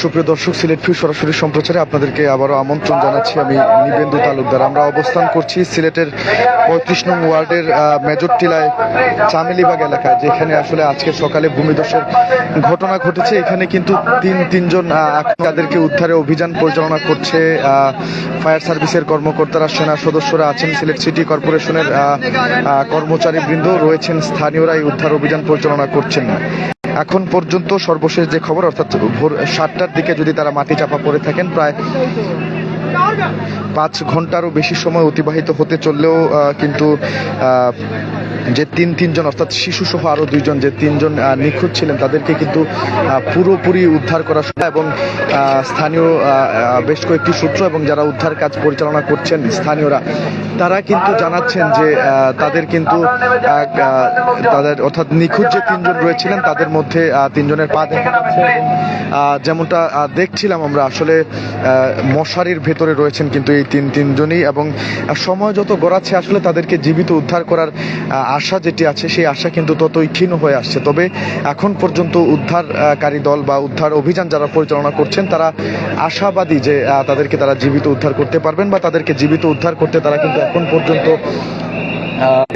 সুপ্রিয় দর্শক, সিলেট ফিউ সরাসরি সম্প্রচারে আপনাদেরকে আবারও আমন্ত্রণ জানাচ্ছি আমি নিবেন্দু তালুকদার। আমরা অবস্থান করছি সিলেটের পঁয়ত্রিশ নং ওয়ার্ডের মেজর টিলায় চামেলিবাগ এলাকায়, যেখানে আসলে আজকে সকালে ভূমিধসের ঘটনা ঘটেছে। এখানে কিন্তু তিন, তিনজন তাদেরকে উদ্ধারে অভিযান পরিচালনা করছে ফায়ার সার্ভিসের কর্মকর্তারা, সেনা সদস্যরা আছেন সিলেট সিটি কর্পোরেশনের কর্মচারী বৃন্দ রয়েছেন স্থানীয়রা এই উদ্ধার অভিযান পরিচালনা করছেন। এখন পর্যন্ত সর্বশেষ যে খবর, অর্থাৎ ভোর সাতটার দিকে যদি তারা মাটি চাপা পড়ে থাকেন, প্রায় পাঁচ ঘন্টারও বেশি সময় অতিবাহিত হতে চললেও কিন্তু যে তিন তিনজন, অর্থাৎ শিশু সহ আরও দুইজন, যে তিনজন নিখোঁজ ছিলেন, তাদেরকে কিন্তু পুরোপুরি উদ্ধার করা এবং স্থানীয় বেশ কয়েকটি সূত্র এবং যারা উদ্ধার কাজ পরিচালনা করছেন স্থানীয়রা, তারা কিন্তু জানাচ্ছেন যে তাদের কিন্তু তাদের, অর্থাৎ নিখোঁজ যে তিনজন রয়েছিলেন, তাদের মধ্যে তিনজনের পা দেখা যেমনটা দেখছিলাম আমরা, আসলে মশারির ভেতরে রয়েছেন কিন্তু এই তিন তিনজনই এবং সময় যত গড়াচ্ছে আসলে তাদেরকে জীবিত উদ্ধার করার আশা যেটি আছে সেই আশা কিন্তু ততই ক্ষীণ হয়ে আসছে। তবে এখন পর্যন্ত উদ্ধারকারী দল বা উদ্ধার অভিযান যারা পরিচালনা করছেন তারা আশাবাদী যে তাদেরকে তারা জীবিত উদ্ধার করতে পারবেন বা তাদেরকে জীবিত উদ্ধার করতে তারা কিন্তু এখন পর্যন্ত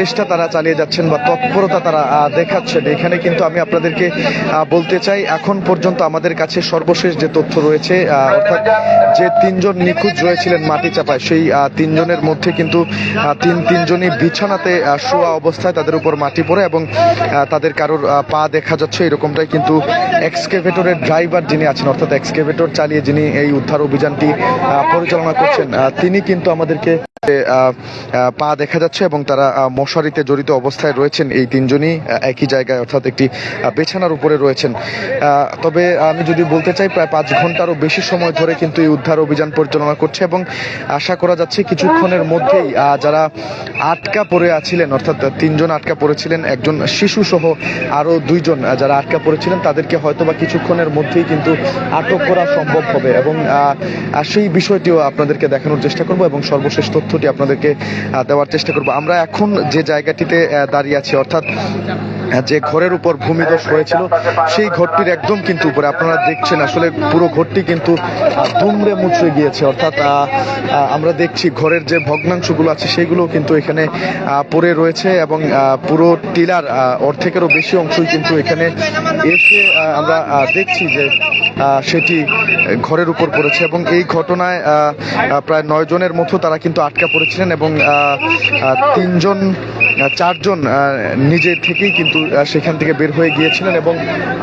চেষ্টা তারা চালিয়ে যাচ্ছেন বা তৎপরতা তারা দেখাচ্ছেন। এখানে কিন্তু আমি আপনাদেরকে বলতে চাই, এখন পর্যন্ত আমাদের কাছে সর্বশেষ যে তথ্য রয়েছে অর্থাৎ যে তিনজন নিখোঁজ রয়েছিলেন মাটি চাপায়, সেই তিনজনের মধ্যে কিন্তু তিন তিনজনই বিছানাতে শোয়া অবস্থায় তাদের উপর মাটি পড়ে এবং তাদের কারোর পা দেখা যাচ্ছে এরকমটাই কিন্তু এক্সকেভেটরের ড্রাইভার যিনি আছেন, অর্থাৎ এক্সকেভেটর চালিয়ে যিনি এই উদ্ধার অভিযানটি পরিচালনা করছেন তিনি কিন্তু আমাদেরকে পা দেখা যাচ্ছে এবং তারা মশারিতে জড়িত অবস্থায় রয়েছেন এই তিনজনই একই জায়গায় অর্থাৎ একটি বিছানার উপরে রয়েছেন। তবে আমি যদি বলতে চাই, প্রায় পাঁচ ঘন্টারও বেশি সময় ধরে কিন্তু এই উদ্ধার অভিযান পরিচালনা করছে এবং আশা করা যাচ্ছে কিছুক্ষণের মধ্যেই যারা আটকা পড়ে আছিলেন, অর্থাৎ তিনজন আটকা পড়েছিলেন, একজন শিশু সহ আরও দুইজন যারা আটকা পড়েছিলেন, তাদেরকে হয়তো বা কিছুক্ষণের মধ্যেই কিন্তু আটক করা সম্ভব হবে। এবং সেই বিষয়টিও আপনাদেরকে দেখানোর চেষ্টা করব এবং সর্বশেষ তথ্যটি আপনাদেরকে দেওয়ার চেষ্টা করব। আমরা এখন যে জায়গাটিতে দাঁড়িয়ে আছি অর্থাৎ যে ঘরের উপর ভূমিধস হয়েছিল সেই ঘরটির একদম কিন্তু উপরে আপনারা দেখছেন আসলে পুরো ঘরটি কিন্তু দুমড়ে মুচড়ে গিয়েছে অর্থাৎ আমরা দেখছি ঘরের যে ভগ্নাংশগুলো আছে সেগুলো কিন্তু এখানে পড়ে রয়েছে এবং পুরো টিলার অর্ধেকেরও বেশি অংশই কিন্তু এখানে এসে আমরা দেখছি যে সেটি ঘরের উপর পড়েছে এবং এই ঘটনায় প্রায় নয় জনের মতো তারা কিন্তু আটকা পড়েছিলেন এবং আহ, তিনজন চারজন নিজে থেকেই কিন্তু সেখান থেকে বের হয়ে গিয়েছিলেন এবং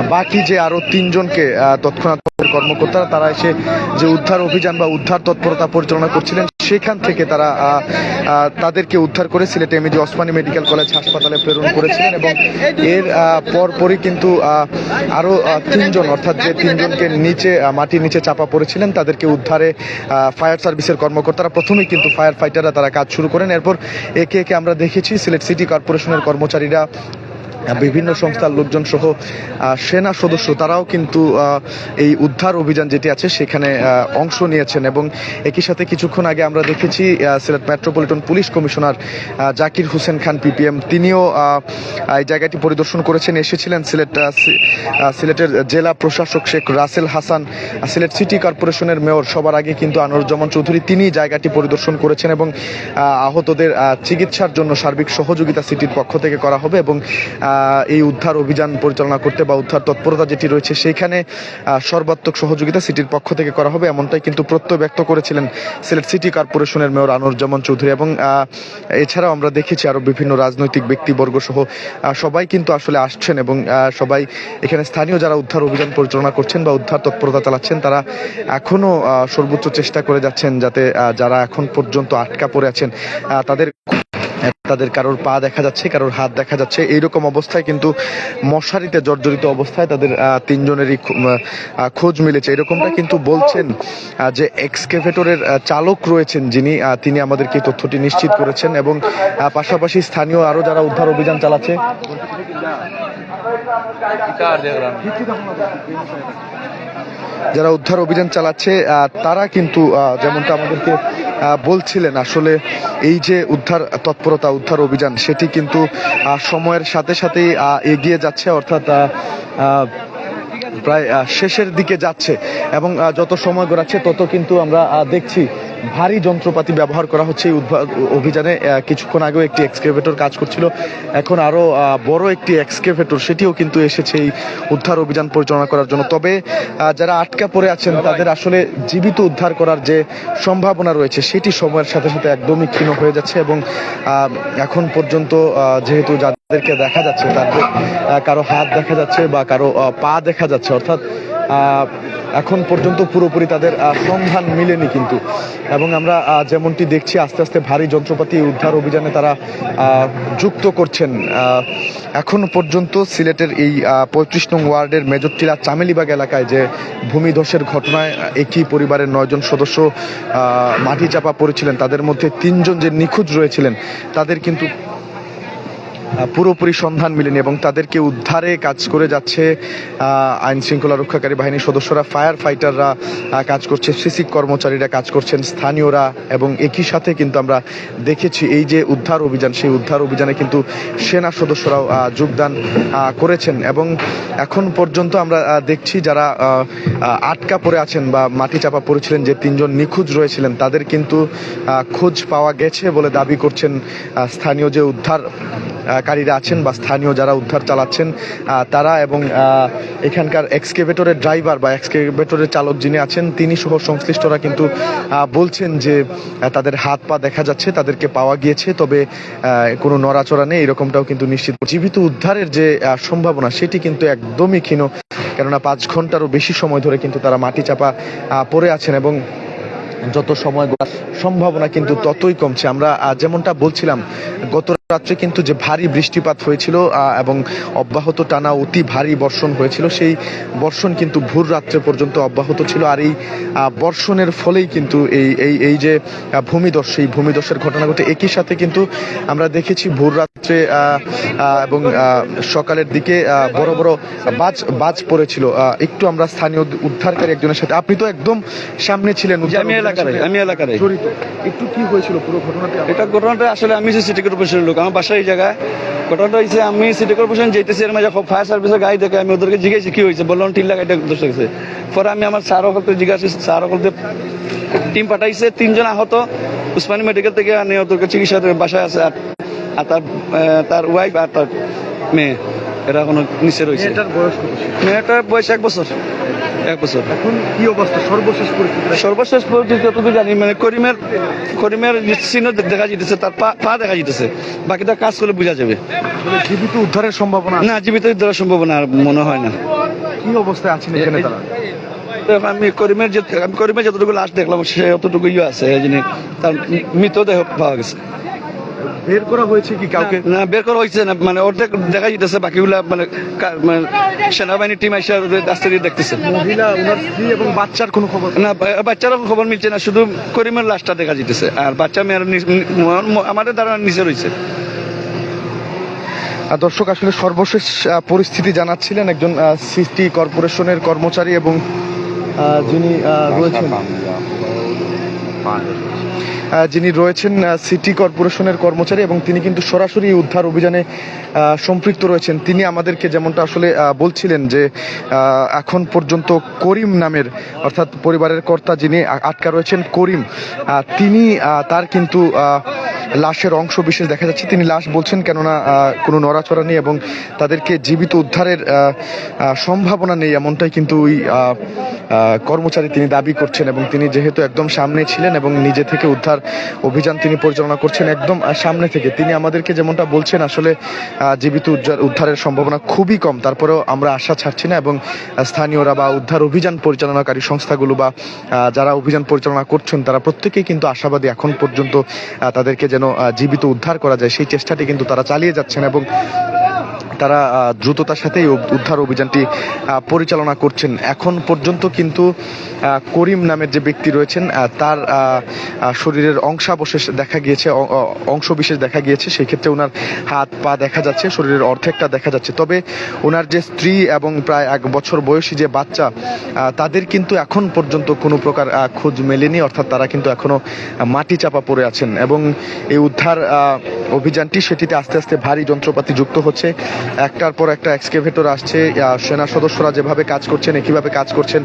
বাকি যে আরও তিনজনকে তৎক্ষণাৎ কর্মকর্তারা, তারা এসে যে উদ্ধার অভিযান বা উদ্ধার তৎপরতা পরিচালনা করছিলেন সেখান থেকে তারা তাদেরকে উদ্ধার করে Sylhet MAG Osmani medical college হাসপাতালে প্রেরণ করেছিলেন এবং এর পরপরই কিন্তু আরও তিনজন, অর্থাৎ যে তিনজনকে নিচে মাটির নিচে চাপা পড়েছিলেন, তাদেরকে উদ্ধারে ফায়ার সার্ভিসের কর্মকর্তারা প্রথমেই কিন্তু ফায়ার ফাইটাররা তারা কাজ শুরু করেন। এরপর একে একে আমরা দেখেছি সিলেট সিটি কর্পোরেশনের কর্মচারীরা বিভিন্ন সংস্থার লোকজন সহ সেনা সদস্য তারাও কিন্তু এই উদ্ধার অভিযান যেটি আছে সেখানে অংশ নিয়েছেন এবং একই সাথে কিছুক্ষণ আগে আমরা দেখেছি Sylhet metropolitan police commissioner Zakir Hossain Khan PPM. তিনিও এই জায়গাটি পরিদর্শন করেছেন। এসেছিলেন সিলেট সিলেটের জেলা প্রশাসক শেখ রাসেল হাসান সিলেট সিটি কর্পোরেশনের মেয়র। সবার আগে কিন্তু আনোয়ারুজ্জামান চৌধুরী তিনি জায়গাটি পরিদর্শন করেছেন এবং আহতদের চিকিৎসার জন্য সার্বিক সহযোগিতা সিটির পক্ষ থেকে করা হবে এবং এই উদ্ধার অভিযান পরিচালনা করতে বা উদ্ধার তৎপরতা যেটি রয়েছে আহ, সর্বাত্মক সহযোগিতা সিটির পক্ষ থেকে করা হবে এমনটাই কিন্তু প্রত্যয় ব্যক্ত করেছিলেন সিলেট সিটি কর্পোরেশনের মেয়র আনোয়ারুজ্জামান চৌধুরী এবং এছাড়াও আমরা দেখেছি আরও বিভিন্ন রাজনৈতিক ব্যক্তিবর্গ সহ সবাই কিন্তু আসলে আসছেন এবং সবাই এখানে স্থানীয় যারা উদ্ধার অভিযান পরিচালনা করছেন বা উদ্ধার তৎপরতা চালাচ্ছেন তারা এখনও সর্বোচ্চ চেষ্টা করে যাচ্ছেন যাতে যারা এখন পর্যন্ত আটকা পড়ে আছেন তাদের তাদের কারোর পা দেখা যাচ্ছে, কারোর হাত দেখা যাচ্ছে। এইরকম অবস্থায় কিন্তু মশারিতে জর্জরিত অবস্থায় তাদের তিনজনেরই খোঁজ মিলেছে। এরকমটা কিন্তু বলছেন যে এক্সকেভেটরের চালক রয়েছেন যিনি তিনি আমাদেরকে তথ্যটি নিশ্চিত করেছেন এবং পাশাপাশি স্থানীয় আরও যারা উদ্ধার অভিযান চালাচ্ছে। যারা উদ্ধার অভিযান চালাচ্ছে তারা কিন্তু যেমনটা আমাদেরকে বলছিলেন, আসলে এই যে উদ্ধার তৎপরতা, উদ্ধার অভিযান, সেটি কিন্তু সময়ের সাথে সাথেই এগিয়ে যাচ্ছে, অর্থাৎ প্রায় শেষের দিকে যাচ্ছে এবং যত সময় গড়াচ্ছে তত কিন্তু আমরা দেখছি ভারী যন্ত্রপাতি ব্যবহার করা হচ্ছে এই অভিযানে। কিছুক্ষণ আগেও একটি এক্সকেভেটর কাজ করছিল। এখন আরও বড় একটি এক্সকেভেটর সেটিও কিন্তু এসেছে এই উদ্ধার অভিযান পরিচালনা করার জন্য। তবে যারা আটকা পড়ে আছেন, তাদের আসলে জীবিত উদ্ধার করার যে সম্ভাবনা রয়েছে, সেটি সময়ের সাথে সাথে একদমই ক্ষীণ হয়ে যাচ্ছে এবং এখন পর্যন্ত যেহেতু যাদেরকে দেখা যাচ্ছে, তাদের কারও হাত দেখা যাচ্ছে বা কারও পা দেখা যাচ্ছে অর্থাৎ এখন পর্যন্ত পুরোপুরি তাদের সন্ধান মিলেনি কিন্তু। এবং আমরা যেমনটি দেখছি, আস্তে আস্তে ভারী যন্ত্রপাতি উদ্ধার অভিযানে তারা যুক্ত করছেন। এখন পর্যন্ত সিলেটের এই পঁয়ত্রিশ নং ওয়ার্ডের মেজরটিলা চামেলিবাগ এলাকায় যে ভূমিধসের ঘটনায় একই পরিবারের নয়জন সদস্য মাটি চাপা পড়েছিলেন, তাদের মধ্যে তিনজন যে নিখোঁজ রয়েছিলেন, তাদের কিন্তু পুরোপুরি সন্ধান মেলেনি এবং তাদেরকে উদ্ধারে কাজ করে যাচ্ছে আইন শৃঙ্খলা রক্ষাকারী বাহিনীর সদস্যরা, ফায়ার ফাইটাররা কাজ করছে, সিসি কর্মচারীরা কাজ করছেন, স্থানীয়রা এবং একই সাথে কিন্তু আমরা দেখেছি এই যে উদ্ধার অভিযান, সেই উদ্ধার অভিযানে কিন্তু সেনা সদস্যরাও যোগদান করেছেন এবং এখন পর্যন্ত আমরা দেখছি যারা আটকা পড়ে আছেন বা মাটি চাপা পড়েছিলেন, যে তিনজন নিখোঁজ রয়েছিলেন, তাদের কিন্তু খোঁজ পাওয়া গেছে বলে দাবি করছেন স্থানীয় যে উদ্ধার কারীরা আছেন বা স্থানীয় যারা উদ্ধার চালাচ্ছেন তারা এবং এখানকার এক্সকেভেটরের ড্রাইভার বা এক্সকেভেটরের চালক যিনি আছেন, তিনি সহ সংশ্লিষ্টরা কিন্তু বলছেন যে তাদের হাত পা দেখা যাচ্ছে, তাদেরকে পাওয়া গিয়েছে, তবে কোনো নড়াচড়া নেই, এরকমটাও কিন্তু নিশ্চিত। জীবিত উদ্ধারের যে সম্ভাবনা, সেটি কিন্তু একদমই ক্ষীণ, কেননা পাঁচ ঘন্টারও বেশি সময় ধরে কিন্তু তারা মাটি চাপা পড়ে আছেন এবং যত সময় সম্ভাবনা কিন্তু ততই কমছে। আমরা যেমনটা বলছিলাম, গত রাত্রে কিন্তু যে ভারী বৃষ্টিপাত হয়েছিল এবং অব্যাহত টানা অতি ভারী বর্ষণ হয়েছিল সেই বর্ষণ কিন্তু ভোর রাত্রে পর্যন্ত অব্যাহত ছিল। আর এই বর্ষণের ফলেই কিন্তু এই এই এই যে আহ, এই ভূমিধসের ঘটনা ঘটে। একই সাথে কিন্তু আমরা দেখেছি ভোর রাত্রে এবং আহ, সকালের দিকে বড় বড় বাজ বাজ পড়েছিল। একটু আমরা স্থানীয় উদ্ধারকারী একজনের সাথে আপনি তো একদম সামনে ছিলেন আমি আমি এলাকার জড়িত। একটু কি হয়েছিল পুরো ঘটনাটা? এটা ঘটনাটা আসলে আমি যে সিটি কর্পোরেশনের লোক আমার বাসা এই জায়গায়। ঘটনাটা হয়েছে আমি সিটি কর্পোরেশন যেতেছি এর মাঝে ফায়ার সার্ভিসের গাড়ি দেখে আমি ওদেরকে জিজ্ঞেসি কি হয়েছে বললাম টিল্লা গাড়িটা দোষ গেছে পরে আমি আমার স্যার হকলতে জিজ্ঞাসা স্যার হকলতে টিম পাঠাইছে তিনজন আহত। উসমানী মেডিকেল থেকে আনে ওদেরকে চিকিৎসা বাসায় আছে। আর আর তার তার ওয়াইফ আর তার মেয়ে এরা এখনও নিচে রয়েছে? মেয়েটার বয়স এক বছর। এক বছর। এখন কি অবস্থা? সর্বশেষ পরিস্থিতি সর্বশেষ পর্যন্ত যতটুকু জানি মানে করিমের করিমের চিহ্ন দেখা যেতেছে তার পা পা দেখা যেতেছে বাকিটা কাজ করলে বোঝা যাবে। জীবিত উদ্ধারের সম্ভাবনা আছে? না জীবিত দেওয়ার সম্ভাবনা আর মনে হয় না। কি অবস্থায় আছেন এখানে তারা? আমি করিমের যে আমি করিমের যতটুকু লাশ দেখলাম সে অতটুকু ইয়ে আছে এই জন্য তার মৃতদেহ পাওয়া গেছে। বের করা হয়েছে কি কাউকে না বের করা হয়েছে না মানে অর্ধেক দেখা যেতেছে বাকিগুলা মানে মানে সেনাবাহিনীর টিম এসে রাস্তা দিয়ে দেখতেছে মহিলা ওনার স্ত্রী এবং বাচ্চার কোনো খবর না বাচ্চারও খবর মিলছে না শুধু করিমের লাশটা দেখা যেতেছে আর বাচ্চা মেয়ের আমাদের দ্বারা নিচে রয়েছে আর দর্শক আসলে সর্বশেষ পরিস্থিতি জানাচ্ছিলেন একজন সিটি কর্পোরেশনের কর্মচারী এবং আহ, যিনি আহ, রয়েছেন যিনি রয়েছেন সিটি কর্পোরেশনের কর্মচারী এবং তিনি কিন্তু সরাসরি উদ্ধার অভিযানে সম্পৃক্ত রয়েছেন। তিনি আমাদেরকে যেমনটা আসলে বলছিলেন যে এখন পর্যন্ত করিম নামের, অর্থাৎ পরিবারের কর্তা যিনি আটকা রয়েছেন, করিম তিনি তার কিন্তু লাশের অংশ বিশেষ দেখা যাচ্ছে। তিনি লাশ বলছেন, কেননা কোনো নড়াচড়া নেই এবং তাদেরকে জীবিত উদ্ধারের সম্ভাবনা নেই এমনটাই কিন্তু ওই কর্মচারী তিনি দাবি করছেন এবং তিনি যেহেতু একদম সামনে ছিলেন এবং নিজে থেকে উদ্ধার অভিযান তিনি পরিচালনা করছেন একদম সামনে থেকে। তিনি আমাদেরকে যেমনটা বলছেন, আসলে জীবিত উদ্ধার- উদ্ধারের সম্ভাবনা খুবই কম। তারপরেও আমরা আশা ছাড়ছি না এবং স্থানীয়রা বা উদ্ধার অভিযান পরিচালনাকারী সংস্থাগুলো বা যারা অভিযান পরিচালনা করছেন, তারা প্রত্যেকেই কিন্তু আশাবাদী এখন পর্যন্ত তাদেরকে যেন জীবিত উদ্ধার করা যায়। সেই চেষ্টাটি কিন্তু তারা চালিয়ে যাচ্ছেন এবং তারা দ্রুততার সাথে উদ্ধার অভিযানটি পরিচালনা করছেন। এখন পর্যন্ত কিন্তু করিম নামের যে ব্যক্তি রয়েছেন তার শরীরের অংশাবশেষ দেখা গিয়েছে অংশবিশেষ দেখা গিয়েছে সেই ক্ষেত্রে ওনার হাত পা দেখা যাচ্ছে শরীরের অর্ধেকটা দেখা যাচ্ছে। তবে ওনার যে স্ত্রী এবং প্রায় এক বছর বয়সী যে বাচ্চা তাদের কিন্তু এখন পর্যন্ত কোনো প্রকার খোঁজ মেলেনি অর্থাৎ তারা কিন্তু এখনও আহ, মাটি চাপা পড়ে আছেন। এবং এই উদ্ধার অভিযানটি সেটিতে আস্তে আস্তে ভারী যন্ত্রপাতি যুক্ত হচ্ছে। একটার পর একটা এক্সকেভেটর আসছে সেনা সদস্যরা যেভাবে কাজ করছেন, একইভাবে কাজ করছেন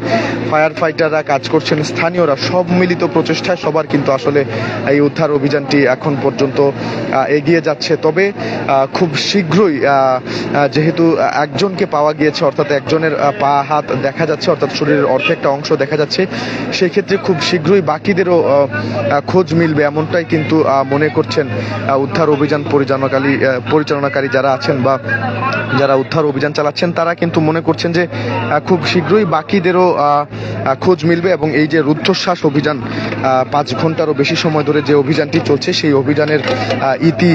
ফায়ার ফাইটাররা কাজ করছেন, স্থানীয়রা সব মিলিত প্রচেষ্টায় সবার কিন্তু আসলে এই উদ্ধার অভিযানটি এখন পর্যন্ত এগিয়ে যাচ্ছে। তবে খুব শীঘ্রই যেহেতু একজনকে পাওয়া গিয়েছে, অর্থাৎ একজনের পা, হাত দেখা যাচ্ছে, অর্থাৎ শরীরের অর্ধেকটা অংশ দেখা যাচ্ছে সেই ক্ষেত্রে খুব শীঘ্রই বাকিদেরও খোঁজ মিলবে, এমনটাই কিন্তু মনে করছেন উদ্ধার অভিযান পরিচালনাকারী পরিচালনাকারী যারা আছেন বা যারা উদ্ধার অভিযান চালাচ্ছেন, তারা কিন্তু মনে করছেন যে খুব শীঘ্রই বাকিদেরও খোঁজ মিলবে এবং এই যে রুদ্ধশ্বাস অভিযান পাঁচ ঘন্টারও বেশি সময় ধরে যে অভিযানটি চলছে, সেই অভিযানের ইতি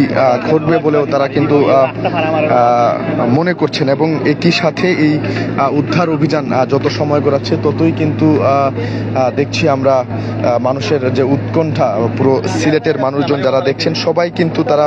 ঘটবে বলেও তারা কিন্তু মনে করছেন এবং একই সাথে এই উদ্ধার অভিযান যত সময় গড়াচ্ছে, ততই কিন্তু দেখছি আমরা মানুষের যে উৎকণ্ঠা, পুরো সিলেটের মানুষজন যারা দেখছেন, সবাই কিন্তু তারা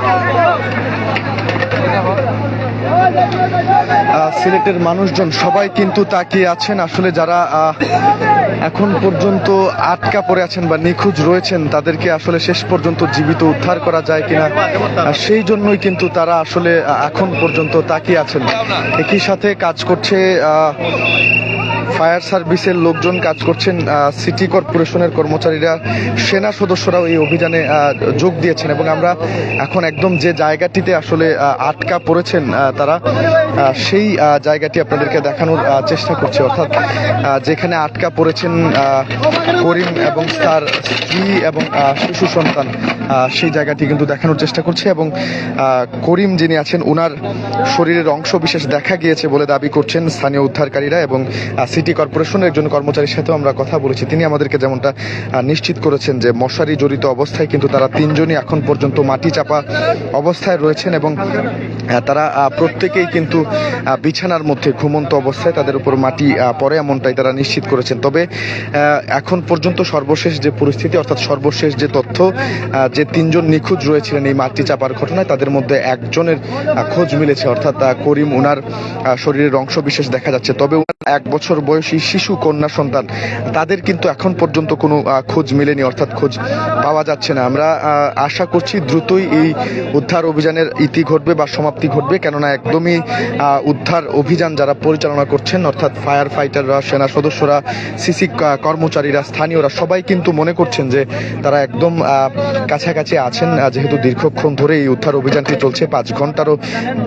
সিলেটের মানুষজন সবাই কিন্তু তাকিয়ে আছেন। আসলে যারা এখন পর্যন্ত আটকা পড়ে আছেন বা নিখোঁজ রয়েছেন, তাদেরকে আসলে শেষ পর্যন্ত জীবিত উদ্ধার করা যায় কিনা? সেই জন্যই কিন্তু তারা আসলে এখন পর্যন্ত তাকিয়ে আছেন। একই সাথে কাজ করছে ফায়ার সার্ভিসের লোকজন কাজ করছেন সিটি কর্পোরেশনের কর্মচারীরা, সেনা সদস্যরাও এই অভিযানে যোগ দিয়েছেন এবং আমরা এখন একদম যে জায়গাটিতে আসলে আটকা পড়েছেন তারা সেই জায়গাটি আপনাদেরকে দেখানোর চেষ্টা করছে। অর্থাৎ যেখানে আটকা পড়েছেন করিম এবং তার স্ত্রী এবং শিশু সন্তান সেই জায়গাটি কিন্তু দেখানোর চেষ্টা করছে এবং করিম যিনি আছেন ওনার শরীরের অংশ বিশেষ দেখা গিয়েছে বলে দাবি করছেন স্থানীয় উদ্ধারকারীরা এবং সিটি কর্পোরেশনের একজন কর্মচারীর সাথেও আমরা কথা বলেছি। তিনি আমাদেরকে যেমনটা নিশ্চিত করেছেন যে মশারি জড়িত অবস্থায় কিন্তু তারা তিনজনই এখন পর্যন্ত মাটি চাপা অবস্থায় রয়েছেন এবং তারা প্রত্যেকেই কিন্তু বিছানার মধ্যে ঘুমন্ত অবস্থায় তাদের উপর মাটি পড়ে এমনটাই তারা নিশ্চিত করেছেন। তবে এখন পর্যন্ত সর্বশেষ যে পরিস্থিতি অর্থাৎ সর্বশেষ যে তথ্য যে তিনজন নিখোঁজ রয়েছিলেন এই মাটি চাপার ঘটনায় তাদের মধ্যে একজনের খোঁজ মিলেছে। অর্থাৎ করিম আহ, শরীরের অংশ বিশেষ দেখা যাচ্ছে। তবে এক বছর বয়সী শিশু কন্যা সন্তান, তাদের কিন্তু এখন পর্যন্ত কোনো খোঁজ মেলেনি, অর্থাৎ খোঁজ পাওয়া যাচ্ছে না। আমরা আশা করছি দ্রুতই এই উদ্ধার অভিযানের ইতি ঘটবে বা সমাপ্তি ঘটবে, কেননা একদমই উদ্ধার অভিযান যারা পরিচালনা করছেন, অর্থাৎ ফায়ার ফাইটাররা, সেনা সদস্যরা, সিসি কর্মচারীরা, স্থানীয়রা, সবাই কিন্তু মনে করছেন যে তারা একদম কাছাকাছি আছেন যেহেতু দীর্ঘক্ষণ ধরে এই উদ্ধার অভিযানটি চলছে, পাঁচ ঘন্টারও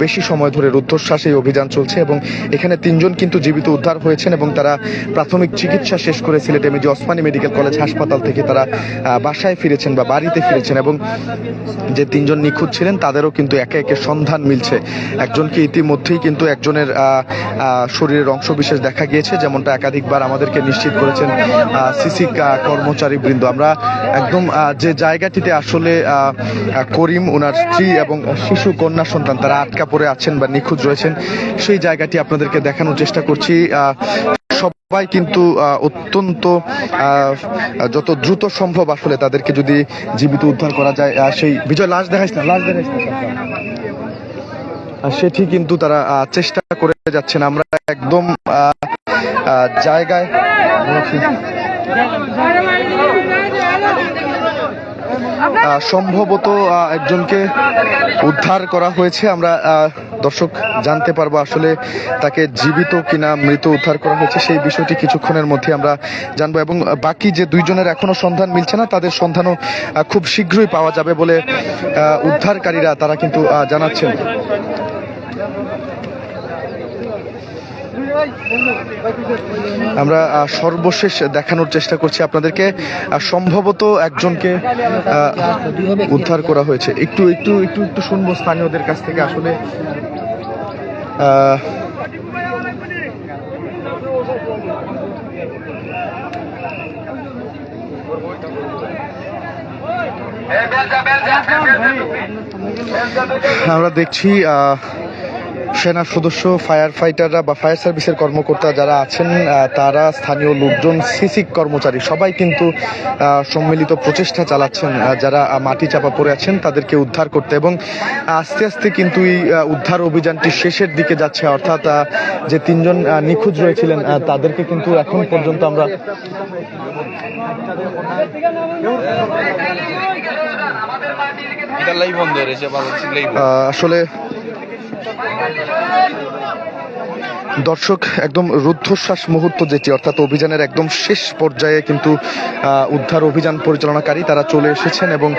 বেশি সময় ধরে রুদ্ধশ্বাস এই অভিযান চলছে এবং এখানে তিনজন কিন্তু জীবিত উদ্ধার হয়েছেন এবং তারা প্রাথমিক চিকিৎসা শেষ করে Sylhet MAG Osmani medical college হাসপাতাল থেকে তারা বাসায় ফিরেছেন বা বাড়িতে ফিরেছেন এবং যে তিনজন নিখোঁজ ছিলেন, তাদেরও কিন্তু একে একে সন্ধান মিলছে। একজনকে ইতিমধ্যেই কিন্তু একজনের শরীরের অংশ বিশেষ দেখা গিয়েছে, যেমনটা একাধিকবার আমাদেরকে নিশ্চিত করেছেন সিসি কর্মচারী বৃন্দ আমরা একদম যে জায়গাটিতে আসলে করিম ওনার স্ত্রী এবং শিশু কন্যা সন্তান, তারা আটকা পড়ে আছেন বা নিখোঁজ রয়েছেন, সেই জায়গাটি আপনাদেরকে দেখানোর চেষ্টা করছি। সবাই কিন্তু অত্যন্ত যত দ্রুত সম্ভব আসলে তাদেরকে যদি জীবিত উদ্ধার করা যায় সেই বিজয় লাশ দেখাইস না, লাশ দেখাইস না আর সেটি কিন্তু তারা চেষ্টা করে যাচ্ছেন। আমরা একদম জায়গায় সম্ভবত একজনকে উদ্ধার করা হয়েছে। আমরা দর্শক জানতে পারব আসলে তাকে জীবিত কিনা মৃত উদ্ধার করা হয়েছে। সেই বিষয়টি কিছুক্ষণের মধ্যে আমরা জানব এবং বাকি যে দুইজনের এখনও সন্ধান মিলছে না, তাদের সন্ধানও খুব শীঘ্রই পাওয়া যাবে বলে উদ্ধারকারীরা তারা কিন্তু জানাচ্ছেন। আমরা সর্বশেষ দেখানোর চেষ্টা করছি আপনাদেরকে। সম্ভবত একজনকে উদ্ধার করা হয়েছে। একটু একটু একটু একটু শুনব স্থানীয়দের কাছ থেকে আসলে। আমরা দেখছি সেনা সদস্য ফায়ার ফাইটাররা বা ফায়ার সার্ভিসের কর্মকর্তা যারা আছেন তারা স্থানীয় লোকজন সিসিক কর্মচারী সবাই কিন্তু সম্মিলিত প্রচেষ্টা চালাচ্ছেন যারা মাটি চাপা পড়ে আছেন তাদেরকে উদ্ধার করতে এবং আস্তে আস্তে কিন্তু এই উদ্ধার অভিযানটি শেষের দিকে যাচ্ছে। অর্থাৎ যে তিনজন নিখোঁজ রয়েছিলেন তাদেরকে কিন্তু এখন পর্যন্ত আমরা আসলে দর্শক, একদম রুদ্ধশ্বাস মুহূর্ত যেটি, অর্থাৎ অভিযানের একদম শেষ পর্যায়ে কিন্তু উদ্ধার অভিযান পরিচালনাকারী তারা চলে এসেছেন এবং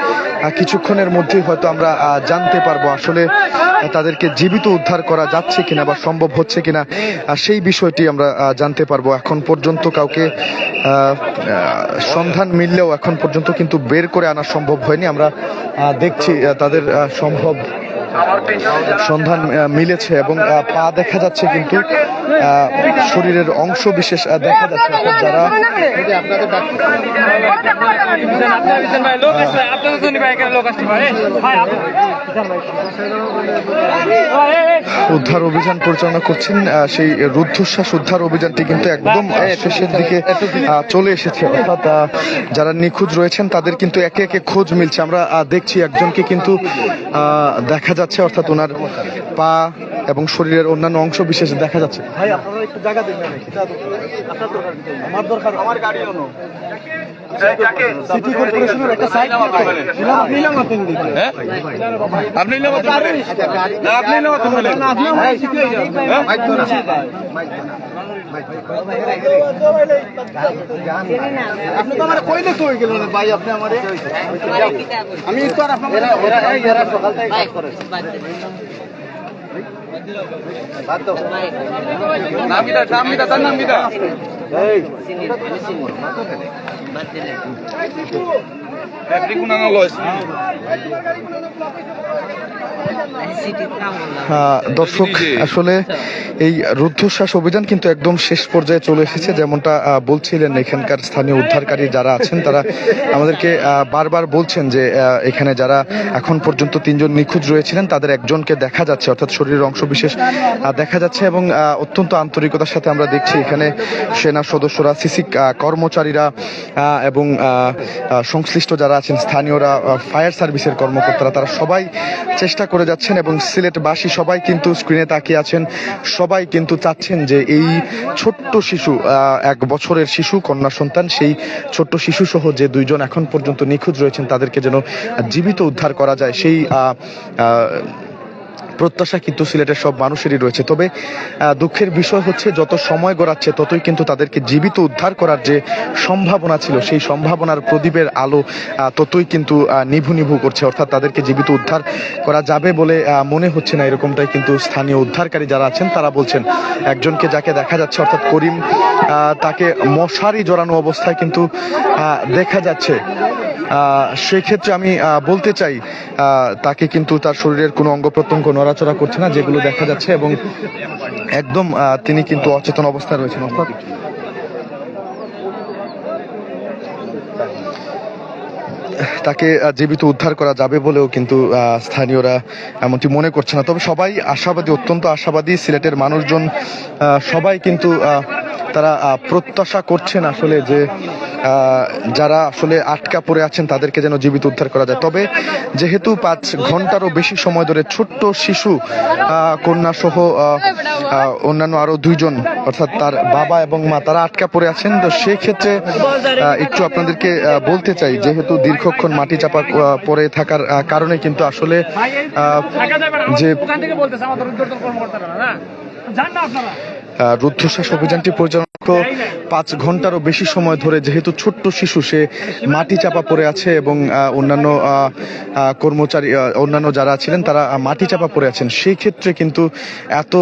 কিছুক্ষণের মধ্যেই হয়তো আমরা জানতে পারব আসলে তাদেরকে জীবিত উদ্ধার করা যাচ্ছে কিনা বা সম্ভব হচ্ছে কিনা সেই বিষয়টি আমরা জানতে পারব। এখন পর্যন্ত কাউকে সন্ধান মিললেও এখন পর্যন্ত কিন্তু বের করে আনা সম্ভব হয়নি। আমরা দেখছি তাদের সম্ভব সন্ধান মিলেছে এবং পা দেখা যাচ্ছে কিন্তু শরীরের অংশ বিশেষ দেখা যাচ্ছে। যারা যারা উদ্ধার অভিযান পরিচালনা করছেন সেই রুদ্ধশ্বাস উদ্ধার অভিযানটি কিন্তু একদম শেষের দিকে চলে এসেছে। অর্থাৎ যারা নিখোঁজ রয়েছেন তাদের কিন্তু একে একে খোঁজ মিলছে। আমরা দেখছি একজনকে কিন্তু দেখা যাচ্ছে অর্থাৎ ওনার পা এবং শরীরের অন্যান্য অংশ বিশেষ দেখা যাচ্ছে। ভাই আপনারা একটু জায়গা দেন আমার দরকার আমার গাড়ি সিটি কর্পোরেশনের একটা সাইড আপনি আপনি বলে আপনি তো আমার কইলে তো গেল না ভাই আপনি আমারে আমি তো আর আপনার সকাল থেকে কাজ করে। নামিদা তার নামিদা ব্যাটারি কোনা না লয় আহ, দর্শক আসলে এই রুদ্ধশ্বাস অভিযান কিন্তু একদম শেষ পর্যায়ে চলে এসেছে যেমনটা বলছিলেন এখানকার স্থানীয় উদ্ধারকারী যারা আছেন তারা আমাদেরকে বারবার বলছেন যে এখানে যারা এখন পর্যন্ত তিনজন নিখোঁজ রয়েছিলেন তাদের একজনকে দেখা যাচ্ছে অর্থাৎ শরীরের অংশ বিশেষ দেখা যাচ্ছে এবং অত্যন্ত আন্তরিকতার সাথে আমরা দেখছি এখানে সেনা সদস্যরা সিসি কর্মচারীরা এবং সংশ্লিষ্ট যারা আছেন স্থানীয়রা ফায়ার সার্ভিসের কর্মকর্তারা, তারা সবাই চেষ্টা করে যাচ্ছেন এবং সিলেটবাসী সবাই কিন্তু স্ক্রিনে তাকিয়ে আছেন। সবাই কিন্তু চাচ্ছেন যে এই ছোট্ট শিশু এক বছরের শিশু, কন্যা সন্তান, সেই ছোট্ট শিশু সহ যে দুইজন এখন পর্যন্ত নিখোঁজ রয়েছেন, তাদেরকে যেন জীবিত উদ্ধার করা যায়। সেই প্রত্যাশা কিন্তু সিলেটের সব মানুষেরই রয়েছে। তবে দুঃখের বিষয় হচ্ছে, যত সময় গড়াচ্ছে, ততই কিন্তু তাদেরকে জীবিত উদ্ধার করার যে সম্ভাবনা ছিল, সেই সম্ভাবনার প্রদীপের আলো ততই কিন্তু নিভু নিভু করছে। অর্থাৎ তাদেরকে জীবিত উদ্ধার করা যাবে বলে মনে হচ্ছে না। এরকমটাই কিন্তু স্থানীয় উদ্ধারকারী যারা আছেন, তারা বলছেন। একজনকে যাকে দেখা যাচ্ছে, অর্থাৎ করিম তাকে মশারি জড়ানো অবস্থায় কিন্তু দেখা যাচ্ছে। সেক্ষেত্রে আমি বলতে চাই তাকে কিন্তু তার শরীরের কোনো অঙ্গ প্রত্যঙ্গ নড়াচড়া করছে না, যেগুলো দেখা যাচ্ছে এবং একদম তিনি কিন্তু অচেতন অবস্থায় রয়েছেন। অর্থাৎ তাকে জীবিত উদ্ধার করা যাবে বলেও কিন্তু স্থানীয়রা এমনটি মনে করছে না। তবে সবাই আশাবাদী, অত্যন্ত আশাবাদী সিলেটের মানুষজন সবাই কিন্তু তারা প্রত্যাশা করছেন আসলে যে যারা আসলে আটকা পড়ে আছেন তাদেরকে যেন জীবিত উদ্ধার করা যায়। তবে যেহেতু পাঁচ ঘন্টারও বেশি সময় ধরে ছোট্ট শিশু কন্যা সহ অন্যান্য আরও দুইজন, অর্থাৎ তার বাবা এবং মা, তারা আটকা পড়ে আছেন। তো সেক্ষেত্রে একটু আপনাদেরকে বলতে চাই, যেহেতু দীর্ঘক্ষণ মাটি চাপা পড়ে থাকার কারণে কিন্তু আসলে যে রুদ্ধশ্বাস অভিযানটি পরিচালনা পাঁচ ঘন্টারও বেশি সময় ধরে যেহেতু ছোট্ট শিশু, সে মাটি চাপা পড়ে আছে এবং অন্যান্য কর্মচারী অন্যান্য যারা ছিলেন তারা মাটি চাপা পড়ে আছেন। সেই ক্ষেত্রে কিন্তু এত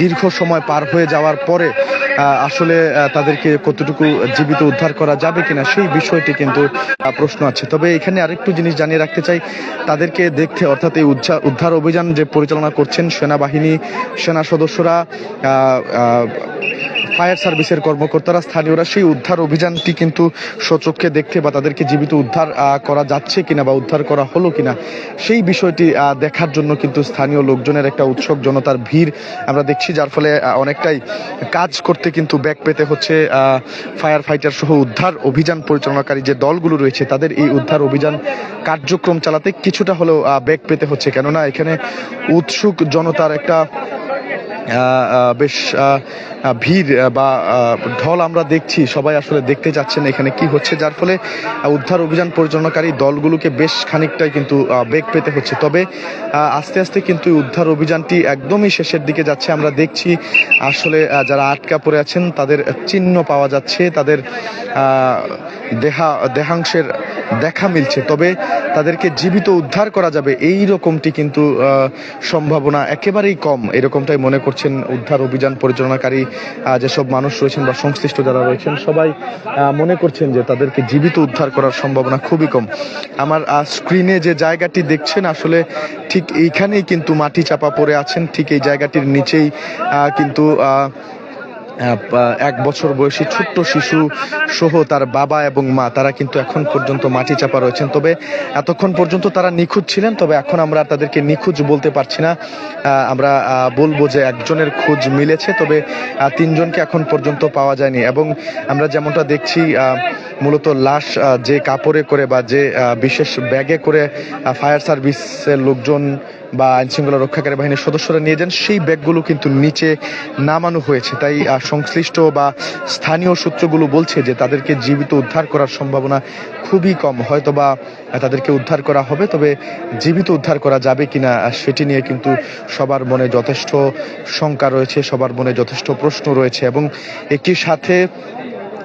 দীর্ঘ সময় পার হয়ে যাওয়ার পরে আসলে তাদেরকে কতটুকু জীবিত উদ্ধার করা যাবে কিনা সেই বিষয়টি কিন্তু প্রশ্ন আছে। তবে এখানে আরেকটু জিনিস জানিয়ে রাখতে চাই, তাদেরকে দেখতে অর্থাৎ এই উদ্ধার অভিযান যে পরিচালনা করছেন সেনাবাহিনী, সেনা সদস্যরা ফায়ার সার্ভিসের কর্মকর্তারা, স্থানীয়রা সেই উদ্ধার অভিযানটি কিন্তু সচক্ষে দেখতে বা তাদেরকে জীবিত উদ্ধার করা যাচ্ছে কিনা বা উদ্ধার করা হলো কিনা, সেই বিষয়টি দেখার জন্য কিন্তু স্থানীয় লোকজনের একটা উৎসব, জনতার ভিড় আমরা দেখছি, যার ফলে অনেকটাই কাজ করতে কিন্তু ব্যাক পেতে হচ্ছে ফায়ার ফাইটার সহ উদ্ধার অভিযান পরিচালনাকারী যে দলগুলো রয়েছে, তাদের এই উদ্ধার অভিযান কার্যক্রম চালাতে কিছুটা হলেও ব্যাক পেতে হচ্ছে। কেননা এখানে উৎসুক জনতার একটা বেশ ভিড় বা ঢল আমরা দেখছি, সবাই আসলে দেখতে যাচ্ছেন এখানে কি হচ্ছে, যার ফলে উদ্ধার অভিযান পরিচালনাকারী দলগুলোকে বেশ খানিকটাই কিন্তু বেগ পেতে হচ্ছে। তবে আস্তে আস্তে কিন্তু উদ্ধার অভিযানটি একদমই শেষের দিকে যাচ্ছে। আমরা দেখছি, আসলে যারা আটকা পড়ে আছেন, তাদের চিহ্ন পাওয়া যাচ্ছে, তাদের দেহা, দেহাংশের দেখা মিলছে। তবে, তাদেরকে জীবিত উদ্ধার করা যাবে এই রকমটি কিন্তু সম্ভাবনা একেবারেই কম, এরকমটাই মনে করছেন, উদ্ধার অভিযান পরিচালনাকারী যেসব মানুষ রয়েছেন বা সংশ্লিষ্ট যারা রয়েছেন, সবাই মনে করছেন যে তাদেরকে জীবিত উদ্ধার করার সম্ভাবনা খুবই কম। আমার স্ক্রিনে যে জায়গাটি দেখছেন, আসলে ঠিক এইখানেই কিন্তু মাটি চাপা পড়ে আছেন, ঠিক এই জায়গাটির নিচেই কিন্তু এক বছর বয়সী ছোট্ট শিশু সহ তার বাবা এবং মা, তারা কিন্তু এখন পর্যন্ত মাটি চাপা রয়েছেন। তবে এতক্ষণ পর্যন্ত তারা নিখোঁজ ছিলেন, তবে এখন আমরা তাদেরকে নিখোঁজ বলতে পারছি না। আমরা বলব যে একজনের খোঁজ মিলেছে, তবে তিনজনকে এখন পর্যন্ত পাওয়া যায়নি। এবং আমরা যেমনটা দেখছি মূলত লাশ যে কাপড়ে করে বা যে বিশেষ ব্যাগে করে ফায়ার সার্ভিসের লোকজন বা আইন শৃঙ্খলা রক্ষাকারী বাহিনীর সদস্যরা নিয়ে যান। সেই ব্যাগগুলো কিন্তু নিচে নামানো হয়েছে। তাই সংশ্লিষ্ট বা স্থানীয় সূত্রগুলো বলছে যে তাদেরকে জীবিত উদ্ধার করার সম্ভাবনা খুবই কম। হয়তো বা তাদেরকে উদ্ধার করা হবে, তবে জীবিত উদ্ধার করা যাবে কিনা সেটি নিয়ে কিন্তু সবার মনে যথেষ্ট শঙ্কা রয়েছে, সবার মনে যথেষ্ট প্রশ্ন রয়েছে এবং একই সাথে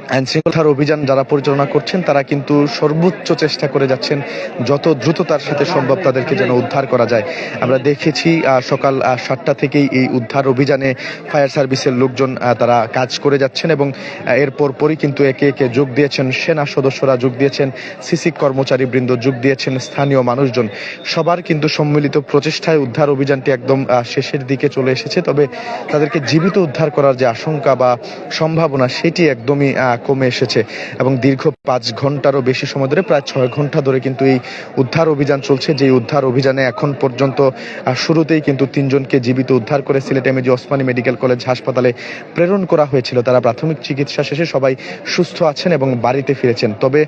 আইন শৃঙ্খলার অভিযান যারা পরিচালনা করছেন তারা কিন্তু সর্বোচ্চ চেষ্টা করে যাচ্ছেন যত দ্রুততার সাথে সম্ভব তাদেরকে যেন উদ্ধার করা যায়। আমরা দেখেছি সকাল সাতটা থেকেই এই উদ্ধার অভিযানে ফায়ার সার্ভিসের লোকজন তারা কাজ করে যাচ্ছেন এবং আহ, এরপর পরই কিন্তু একে একে যোগ দিয়েছেন সেনা সদস্যরা যোগ দিয়েছেন সিসি কর্মচারী বৃন্দ যোগ দিয়েছেন স্থানীয় মানুষজন। সবার কিন্তু সম্মিলিত প্রচেষ্টায় উদ্ধার অভিযানটি একদম শেষের দিকে চলে এসেছে। তবে তাদেরকে জীবিত উদ্ধার করার যে আশঙ্কা বা সম্ভাবনা সেটি একদমই কমে এসেছে এবং দীর্ঘ পাঁচ ঘন্টারও বেশি সময় ধরে প্রায় ছয় ঘণ্টা ধরে কিন্তু এই উদ্ধার অভিযান চলছে। যে উদ্ধার অভিযানে এখন পর্যন্ত শুরুতেই কিন্তু তিনজনকে জীবিত উদ্ধার করে Sylhet MAG Osmani medical college হাসপাতালে প্রেরণ করা হয়েছিল। তারা প্রাথমিক চিকিৎসা শেষে সবাই সুস্থ আছেন এবং বাড়িতে ফিরেছেন। তবে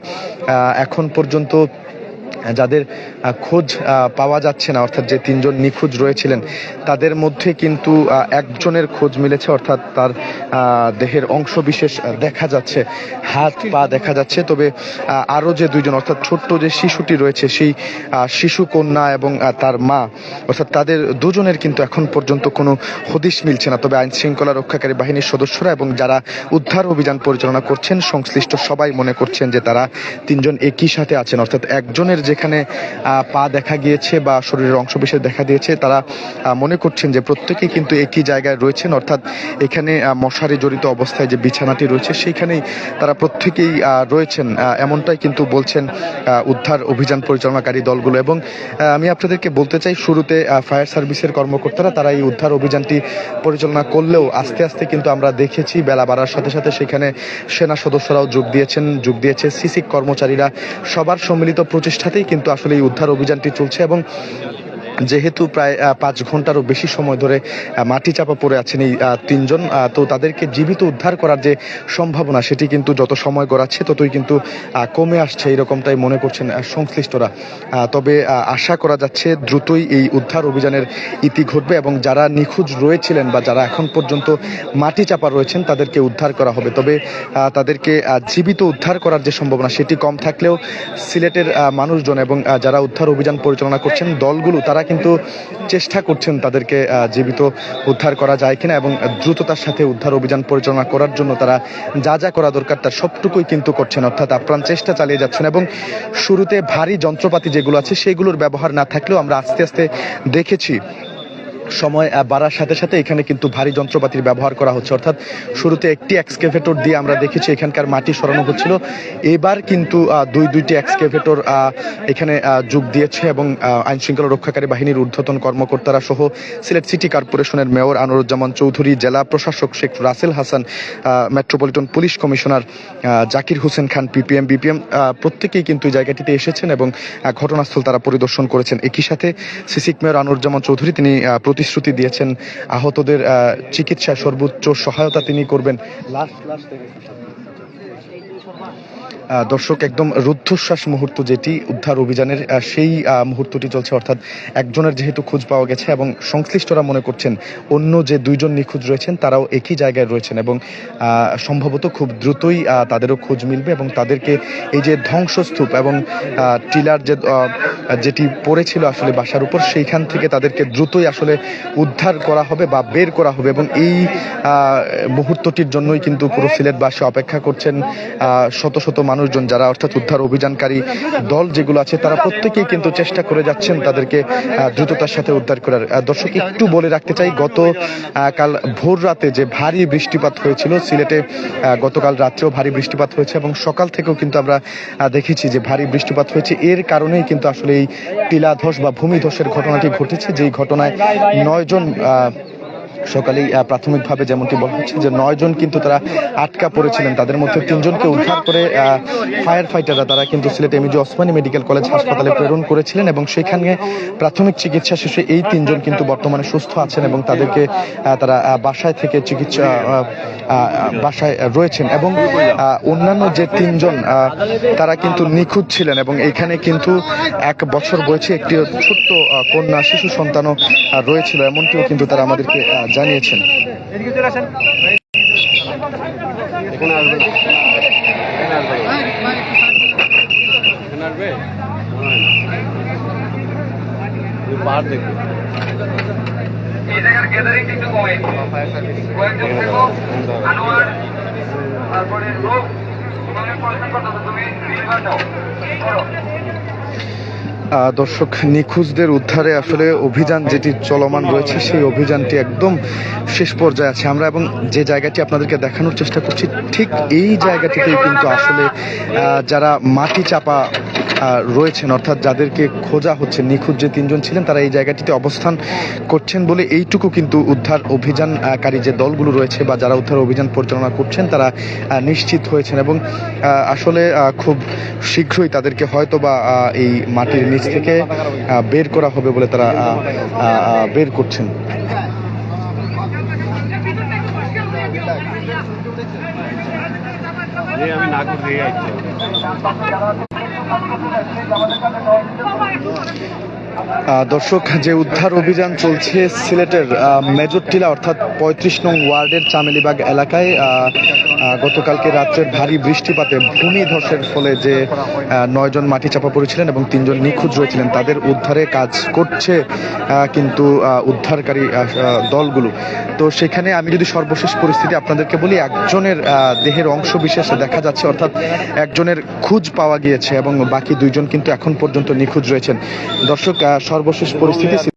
এখন পর্যন্ত যাদের খোঁজ পাওয়া যাচ্ছে না, অর্থাৎ যে তিনজন নিখোঁজ রয়েছিলেন, তাদের মধ্যে কিন্তু একজনের খোঁজ মিলেছে, অর্থাৎ তার দেহের অংশ বিশেষ দেখা যাচ্ছে, হাত, পা দেখা যাচ্ছে, তবে আরও যে দুইজন, অর্থাৎ ছোট্ট যে শিশুটি রয়েছে, সেই শিশু কন্যা এবং তার মা, অর্থাৎ তাদের দুজনের কিন্তু এখন পর্যন্ত কোনো হদিশ মিলছে না, তবে আইন শৃঙ্খলা রক্ষাকারী বাহিনীর সদস্যরা এবং যারা উদ্ধার অভিযান পরিচালনা করছেন, সংশ্লিষ্ট সবাই মনে করছেন যে তারা তিনজন একই সাথে আছেন, অর্থাৎ একজনের যেখানে পা দেখা গিয়েছে বা শরীরের অংশ বিশেষ দেখা দিয়েছে, তারা মনে করছেন যে প্রত্যেকেই কিন্তু একই জায়গায় রয়েছেন। অর্থাৎ এখানে মশারি জড়িত অবস্থায় যে বিছানাটি রয়েছে, সেইখানেই তারা প্রত্যেকেই রয়েছেন। এমনটাই কিন্তু বলছেন উদ্ধার অভিযান পরিচালনাকারী দলগুলো। এবং আমি আপনাদেরকে বলতে চাই, শুরুতে ফায়ার সার্ভিসের কর্মকর্তারা তারা এই উদ্ধার অভিযানটি পরিচালনা করলেও আস্তে আস্তে কিন্তু আমরা দেখেছি, বেলা বাড়ার সাথে সাথে সেখানে সেনা সদস্যরাও যোগ দিয়েছেন, যোগ দিয়েছে সিসি কর্মচারীরা। সবার সম্মিলিত প্রচেষ্টাতেই কিন্তু আসলে এই উদ্ধার অভিযানটি চলছে এবং যেহেতু প্রায় পাঁচ ঘন্টারও বেশি সময় ধরে মাটি চাপা পড়ে আছেন এই তিনজন তো তাদেরকে জীবিত উদ্ধার করার যে সম্ভাবনা, সেটি কিন্তু যত সময় গড়াচ্ছে ততই কিন্তু কমে আসছে এরকমটাই মনে করছেন সংশ্লিষ্টরা। তবে আশা করা যাচ্ছে দ্রুতই এই উদ্ধার অভিযানের ইতি ঘটবে এবং যারা নিখোঁজ রয়েছিলেন বা যারা এখন পর্যন্ত মাটি চাপা রয়েছেন, তাদেরকে উদ্ধার করা হবে। তবে তাদেরকে জীবিত উদ্ধার করার যে সম্ভাবনা, সেটি কম থাকলেও সিলেটের মানুষজন এবং যারা উদ্ধার অভিযান পরিচালনা করছেন, দলগুলো, তারা কিন্তু চেষ্টা করছেন তাদেরকে জীবিত উদ্ধার করা যায় কিনা এবং দ্রুততার সাথে উদ্ধার অভিযান পরিচালনা করার জন্য তারা যা যা করা দরকার তার সবটুকুই কিন্তু করছেন। অর্থাৎ আপ্রাণ চেষ্টা চালিয়ে যাচ্ছেন এবং শুরুতে ভারী যন্ত্রপাতি যেগুলো আছে সেগুলোর ব্যবহার না থাকলেও আমরা আস্তে আস্তে দেখেছি সময় বাড়ার সাথে সাথে এখানে কিন্তু ভারী যন্ত্রপাতির ব্যবহার করা হচ্ছে। অর্থাৎ শুরুতে একটি এক্সকেভেটর দিয়ে আমরা দেখেছি এখানকার মাটি সরানো হচ্ছিল। এবার কিন্তু দুই দুইটি এক্সকেভেটর এখানে যোগ দিয়েছে এবং আইন শৃঙ্খলা রক্ষাকারী বাহিনীর ঊর্ধ্বতন কর্মকর্তারা সহ সিলেট সিটি কর্পোরেশনের মেয়র আনোরুজ্জামান চৌধুরী জেলা প্রশাসক Sheikh Russel Hasan metropolitan police commissioner Zakir Hossain Khan PPM BPM প্রত্যেকেই কিন্তু এই জায়গাটিতে এসেছেন এবং ঘটনাস্থল তারা পরিদর্শন করেছেন। একই সাথে সিসিক মেয়র আনোরুজ্জামান চৌধুরী তিনি আহ, প্রতিশ্রুতি দিয়েছেন আহতদের চিকিৎসা সর্বোচ্চ সহায়তা তিনি করবেন। লাস্ট লাস্ট দর্শক, একদম রুদ্ধশ্বাস মুহূর্ত যেটি উদ্ধার অভিযানের সেই মুহূর্তটি চলছে, অর্থাৎ একজনের যেহেতু খোঁজ পাওয়া গেছে এবং সংশ্লিষ্টরা মনে করছেন অন্য যে দুইজন নিখোঁজ রয়েছেন, তারাও একই জায়গায় রয়েছেন এবং সম্ভবত খুব দ্রুতই তাদেরও খোঁজ মিলবে এবং তাদেরকে এই যে ধ্বংসস্তূপ এবং টিলার যে যেটি পড়েছিল আসলে বাসার উপর, সেইখান থেকে তাদেরকে দ্রুতই আসলে উদ্ধার করা হবে বা বের করা হবে এবং এই মুহূর্তটির জন্যই কিন্তু পুরো সিলেটবাসী অপেক্ষা করছেন শত শত শত মানুষজন যারা অর্থাৎ উদ্ধার অভিযানকারী দল যেগুলো আছে, তারা প্রত্যেকেই কিন্তু চেষ্টা করে যাচ্ছেন তাদেরকে দ্রুততার সাথে উদ্ধার করার। দর্শক, একটু বলে রাখতে চাই, গত কাল ভোর রাতে যে ভারী বৃষ্টিপাত হয়েছিল, সিলেটে গতকাল রাত্রেও ভারী বৃষ্টিপাত হয়েছে এবং সকাল থেকেও কিন্তু আমরা দেখেছি যে ভারী বৃষ্টিপাত হয়েছে। এর কারণেই কিন্তু আসলে এই টিলাধস বা ভূমিধসের ঘটনাটি ঘটেছে। যেই ঘটনায় নয়জন সকালেই প্রাথমিকভাবে যেমনটি বলা হচ্ছে যে নয় জন কিন্তু তারা আটকা পড়েছিলেন। তাদের মধ্যে তিনজনকে উদ্ধার করে ফায়ার ফাইটাররা তারা কিন্তু Sylhet MAG Osmani medical college হাসপাতালে প্রেরণ করেছিলেন এবং সেখানে প্রাথমিক চিকিৎসা শেষে এই তিনজন কিন্তু বর্তমানে সুস্থ আছেন এবং তাদেরকে তারা বাসায় থেকে চিকিৎসা বাসায় রয়েছেন এবং অন্যান্য যে তিনজন তারা কিন্তু নিখুঁত ছিলেন এবং এখানে কিন্তু এক বছর বয়সী একটি ছোট্ট কন্যা, শিশু সন্তানও রয়েছিল। এমনটিও কিন্তু তারা আমাদেরকে জানিয়েছেন। এদিকে চলে এই জায়গার গ্যাদারিং একটু কমে কয়েকজন থাকো আনোয়ার তারপরে লোক তোমাকে প্রশ্ন করতে তুমি রিভার দাও। করো দর্শক নিখোঁজদের উদ্ধারে আসলে অভিযান যেটি চলমান রয়েছে, সেই অভিযানটি একদম শেষ পর্যায়ে আছে। আমরা এবং যে জায়গাটি আপনাদেরকে দেখানোর চেষ্টা করছি, ঠিক এই জায়গাটিতেই কিন্তু আসলে যারা মাটি চাপা রয়েছেন। অর্থাৎ যাদেরকে খোঁজা হচ্ছে নিখোঁজ যে তিনজন ছিলেন তারা এই জায়গাটিতে অবস্থান করছেন বলে এইটুকু কিন্তু উদ্ধার অভিযানকারী যে দলগুলো রয়েছে বা যারা উদ্ধার অভিযান পরিচালনা করছেন তারা নিশ্চিত হয়েছেন এবং আসলে খুব শীঘ্রই তাদেরকে হয়তো বা এই মাটির নিচ থেকে বের করা হবে বলে তারা আহ, আহ, আহ, বের করছেন আহ, দর্শক, যে উদ্ধার অভিযান চলছে সিলেটের মেজর টিলা অর্থাৎ পঁয়ত্রিশ নং ওয়ার্ডের চামেলিবাগ এলাকায় গতকালকে রাত্রে ভারী বৃষ্টিপাতে ভূমি ধসের ফলে যে নয়জন মাটি চাপা পড়েছিলেন এবং তিনজন নিখোঁজ রয়েছিলেন, তাদের উদ্ধারে কাজ করছে কিন্তু উদ্ধারকারী দলগুলো। তো সেখানে আমি যদি সর্বশেষ পরিস্থিতি আপনাদেরকে বলি, একজনের দেহের অংশ বিশেষ দেখা যাচ্ছে, অর্থাৎ একজনের খুঁজ পাওয়া গিয়েছে এবং বাকি দুইজন কিন্তু এখন পর্যন্ত নিখোঁজ রয়েছেন। দর্শক সর্বশেষ পরিস্থিতি